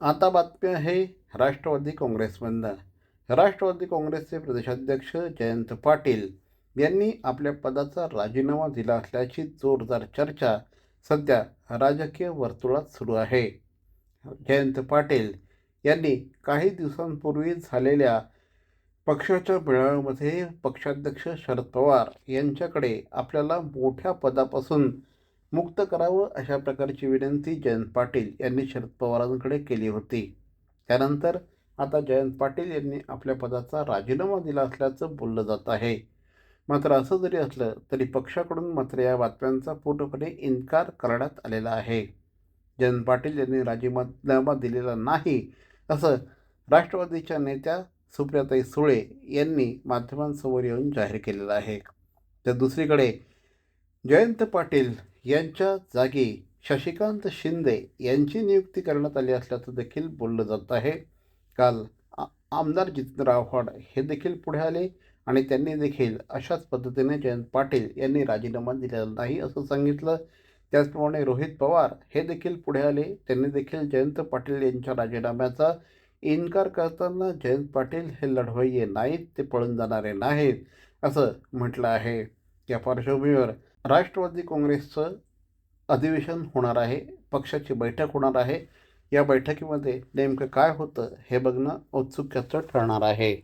आता बातमी आहे राष्ट्रवादी काँग्रेसमधनं. राष्ट्रवादी काँग्रेसचे प्रदेशाध्यक्ष जयंत पाटील यांनी आपल्या पदाचा राजीनामा दिला असल्याची जोरदार चर्चा सध्या राजकीय वर्तुळात सुरू आहे. जयंत पाटील यांनी काही दिवसांपूर्वी झालेल्या पक्षाच्या मेळाव्यामध्ये पक्षाध्यक्ष शरद पवार यांच्याकडे आपल्याला मोठ्या पदापासून मुक्त करावं अशा प्रकारची विनंती जयंत पाटील यांनी शरद पवारांकडे केली होती. त्यानंतर आता जयंत पाटील यांनी आपल्या पदाचा राजीनामा दिला असल्याचं बोललं जात आहे. मात्र असं जरी असलं तरी पक्षाकडून मात्र या बातम्यांचा पूर्णपणे इन्कार करण्यात आलेला आहे. जयंत पाटील यांनी राजीनामा दिलेला नाही असं राष्ट्रवादीच्या नेत्या सुप्रियाताई सुळे यांनी माध्यमांसमोर येऊन जाहीर केलेलं आहे. तर दुसरीकडे जयंत पाटील यांच्या जागी शशिकांत शिंदे यांची नियुक्ती करण्यात आली असल्याचं देखील बोललं जात आहे. काल आमदार जितेंद्र आव्हाड हे देखील पुढे आले आणि त्यांनी देखील अशाच पद्धतीने जयंत पाटील यांनी राजीनामा दिलेला नाही असं सांगितलं. त्याचप्रमाणे रोहित पवार हे देखील पुढे आले. त्यांनी देखील जयंत पाटील यांच्या राजीनाम्याचा इन्कार करताना जयंत पाटील हे लढवय्ये नाहीत ते पळून जाणारे नाहीत असं म्हटलं आहे. या पार्श्वभूमीवर राष्ट्रवादी काँग्रेसचं अधिवेशन होणार आहे पक्षाची बैठक होणार आहे. या बैठकीमध्ये नेमकं काय होतं हे बघणं औत्सुक्याचं ठरणार आहे.